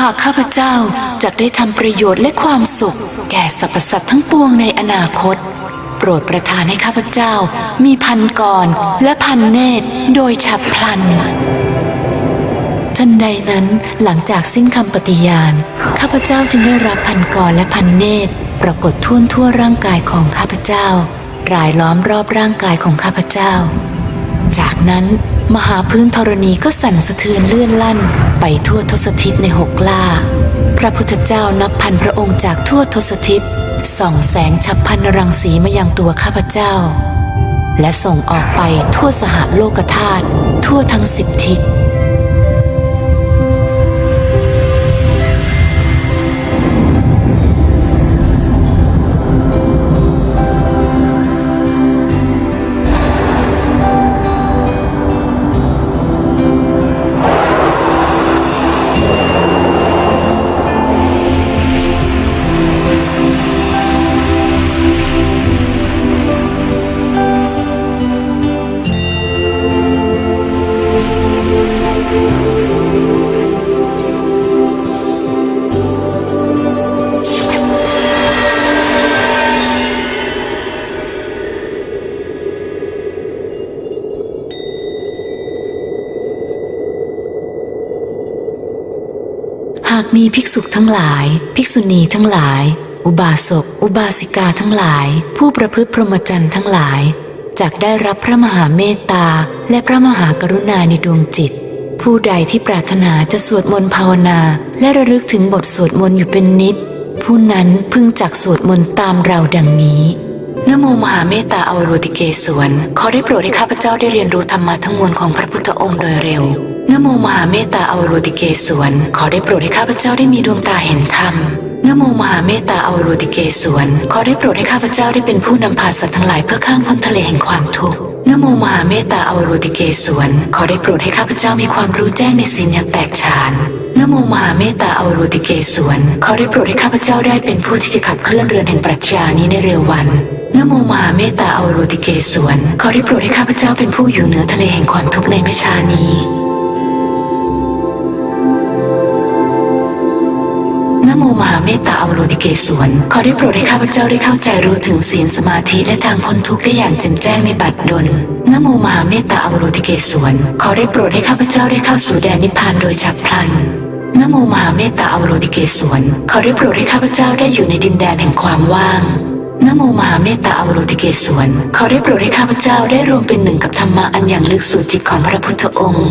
หากข้าพเจ้าจะได้ทำประโยชน์และความสุข แก่สรรพสัตว์ทั้งปวงในอนาคต โปรดประทานให้ข้าพเจ้า มีพันกรและพันเนตรโดยฉับพลันทันใดนั้นหลังจากสิ้นคำปฏิญาณ ข้าพเจ้าจึงได้รับพันกรและพันเนตร ปรากฏทั่วทั่วร่างกายของข้าพเจ้า รายล้อมรอบร่างกายของข้าพเจ้า จากนั้น มหาพื้นธรณีก็สั่นสะเทือนเลื่อนลั่น ไปทั่วทศทิศในหกล่า พระพุทธเจ้านับพันพระองค์จากทั่วทศทิศส่องแสงฉับพันรังสีมายังตัวข้าพเจ้า และส่งออกไปทั่วสหโลกธาตุทั่วทั้งสิบทิศากมีภิกษุทั้งหลาย ภิกษุณีทั้งหลาย อุบาสก อุบาสิกาทั้งหลาย ผู้ประพฤติพรหมจรรย์ทั้งหลายจากได้รับพระมหาเมตตา และพระมหากรุณาในดวงจิต ผู้ใดที่ปรารถนาจะสวดมนต์ภาวนา และระลึกถึงบทสวดมนต์อยู่เป็นนิด ผู้นั้นพึงจักสวดมนต์ตามเราดังนี้ นโมมหาเมตตาอวโรติเกศวนขอได้โปรดให้ข้าพเจ้าได้เรียนรู้ธรรมะทั้งมวลของพระพุทธองค์โดยเร็วนโมมหาเมตตาอวโรติเกศวนขอได้โปรดให้ข้าพเจ้าได้มีดวงตาเห็นธรรม นโมมหาเมตตาอวโรติเกศวนขอได้โปรดให้ข้าพเจ้าได้เป็นผู้นำพาสัตว์ทั้งหลายเพื่อข้ามพ้นทะเลแห่งความทุกข์นโมมหาเมตตาอวโรติเกศวนขอได้โปรดให้ข้าพเจ้ามีความรู้แจ้งในศีลอย่างแตกฉานนโมมหาเมตตาอวโรติเกศวนขอได้โปรดให้ข้าพเจ้าได้เป็นผู้ที่จะขับเคลื่อนเรือนแห่งปรัชญานี้ในเร็ววันนโมมหาเมตตาอวโรติเกศวนขอได้โปรดให้ข้าพเจ้าเป็นผู้อยู่เหนือทะเลแห่งความทุกข์ในไม่ช้านี้ มมหาเมตตาอวโรติเกศวนขอได้โปรดให้ข้าพเจ้าได้เข้าใจรู้ถึงศีลสมาธิและทางพ้นทุกข์ได้อย่างแจ่มแจ้งในบัดดลนโมมหาเมตตาอวโรติเกศวนขอได้โปรดให้ข้าพเจ้าได้เข้าสู่แดนนิพพานโดยฉับพลันนโมมหาเมตตาอวโรติเกศวนขอได้โปรดให้ข้าพเจ้าได้อยู่ในดินแดนแห่งความว่างนโมมหาเมตตาอวโรติเกศวนขอได้โปรดให้ข้าพเจ้าได้รวมเป็นหนึ่งกับธรรมะอันอย่างลึกสู่จิตของพระพุทธองค์